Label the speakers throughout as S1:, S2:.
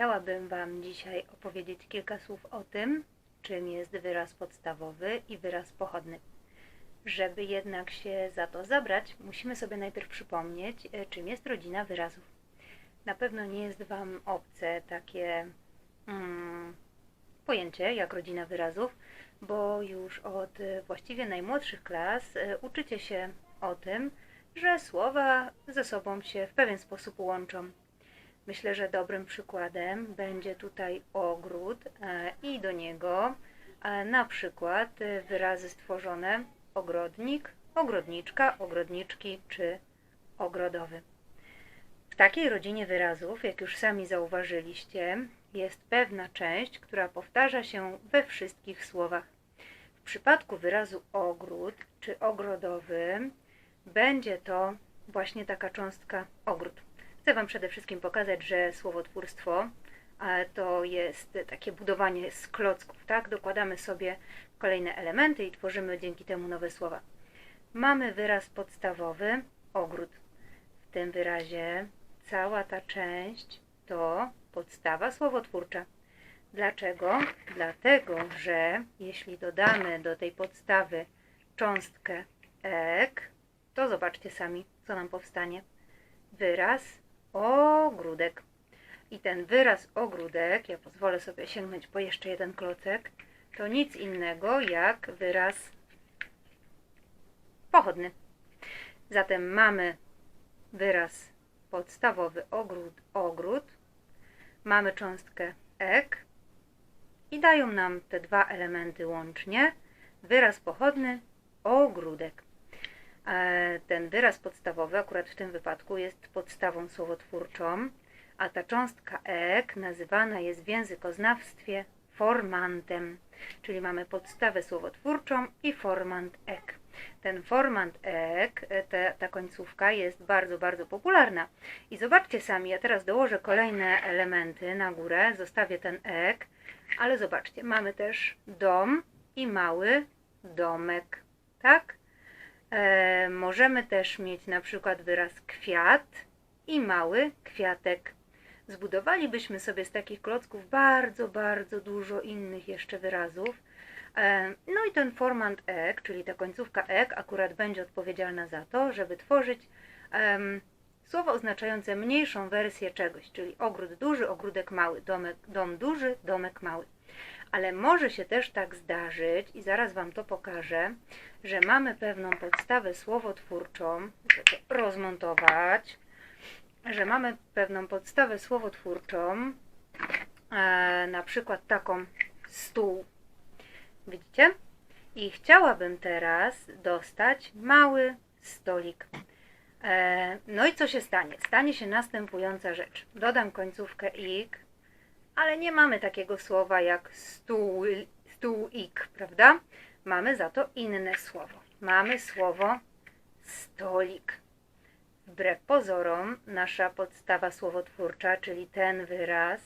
S1: Chciałabym Wam dzisiaj opowiedzieć kilka słów o tym, czym jest wyraz podstawowy i wyraz pochodny. Żeby jednak się za to zabrać, musimy sobie najpierw przypomnieć, e, czym jest rodzina wyrazów. Na pewno nie jest Wam obce takie mm, pojęcie jak rodzina wyrazów, bo już od e, właściwie najmłodszych klas e, uczycie się o tym, że słowa ze sobą się w pewien sposób łączą. Myślę, że dobrym przykładem będzie tutaj ogród e, i do niego e, na przykład e, wyrazy stworzone ogrodnik, ogrodniczka, ogrodniczki czy ogrodowy. W takiej rodzinie wyrazów, jak już sami zauważyliście, jest pewna część, która powtarza się we wszystkich słowach. W przypadku wyrazu ogród czy ogrodowy będzie to właśnie taka cząstka ogród. Chcę Wam przede wszystkim pokazać, że słowotwórstwo to jest takie budowanie z klocków, tak? Dokładamy sobie kolejne elementy i tworzymy dzięki temu nowe słowa. Mamy wyraz podstawowy ogród. W tym wyrazie cała ta część to podstawa słowotwórcza. Dlaczego? Dlatego, że jeśli dodamy do tej podstawy cząstkę ek, to zobaczcie sami, co nam powstanie. Wyraz ogródek. I ten wyraz ogródek, ja pozwolę sobie sięgnąć po jeszcze jeden klocek, to nic innego jak wyraz pochodny. Zatem mamy wyraz podstawowy ogród, ogród, mamy cząstkę ek i dają nam te dwa elementy łącznie wyraz pochodny ogródek. Ten wyraz podstawowy akurat w tym wypadku jest podstawą słowotwórczą, a ta cząstka ek nazywana jest w językoznawstwie formantem, czyli mamy podstawę słowotwórczą i formant ek. Ten formant ek, e, ta końcówka jest bardzo, bardzo popularna. I zobaczcie sami, ja teraz dołożę kolejne elementy na górę, zostawię ten ek, ale zobaczcie, mamy też dom i mały domek, tak? E, możemy też mieć na przykład wyraz kwiat i mały kwiatek. Zbudowalibyśmy sobie z takich klocków bardzo, bardzo dużo innych jeszcze wyrazów. E, no i ten formant ek, czyli ta końcówka ek, akurat będzie odpowiedzialna za to, żeby tworzyć em, słowo oznaczające mniejszą wersję czegoś, czyli ogród duży, ogródek mały, domek, dom duży, domek mały. Ale może się też tak zdarzyć, i zaraz Wam to pokażę, że mamy pewną podstawę słowotwórczą, rozmontować, że mamy pewną podstawę słowotwórczą, e, na przykład taką stół. Widzicie? I chciałabym teraz dostać mały stolik. E, no i co się stanie? Stanie się następująca rzecz. Dodam końcówkę ik, ale nie mamy takiego słowa jak stół, stółik, prawda? Mamy za to inne słowo. Mamy słowo stolik. Wbrew pozorom, nasza podstawa słowotwórcza, czyli ten wyraz,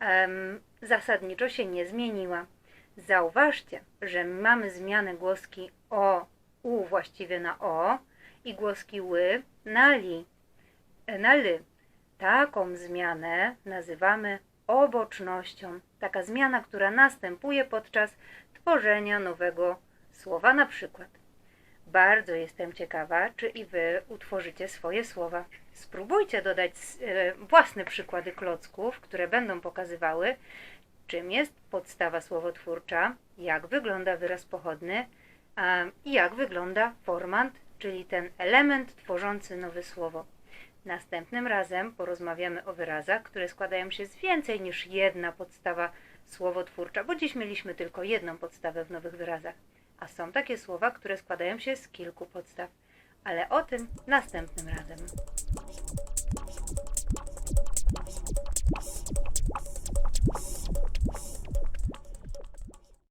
S1: em, zasadniczo się nie zmieniła. Zauważcie, że mamy zmianę głoski o, u właściwie na o i głoski ły na li, na ly. Taką zmianę nazywamy obocznością. Taka zmiana, która następuje podczas tworzenia nowego słowa na przykład. Bardzo jestem ciekawa, czy i Wy utworzycie swoje słowa. Spróbujcie dodać e, własne przykłady klocków, które będą pokazywały, czym jest podstawa słowotwórcza, jak wygląda wyraz pochodny i jak wygląda formant, czyli ten element tworzący nowe słowo. Następnym razem porozmawiamy o wyrazach, które składają się z więcej niż jedna podstawa słowotwórcza, bo dziś mieliśmy tylko jedną podstawę w nowych wyrazach, a są takie słowa, które składają się z kilku podstaw. Ale o tym następnym razem.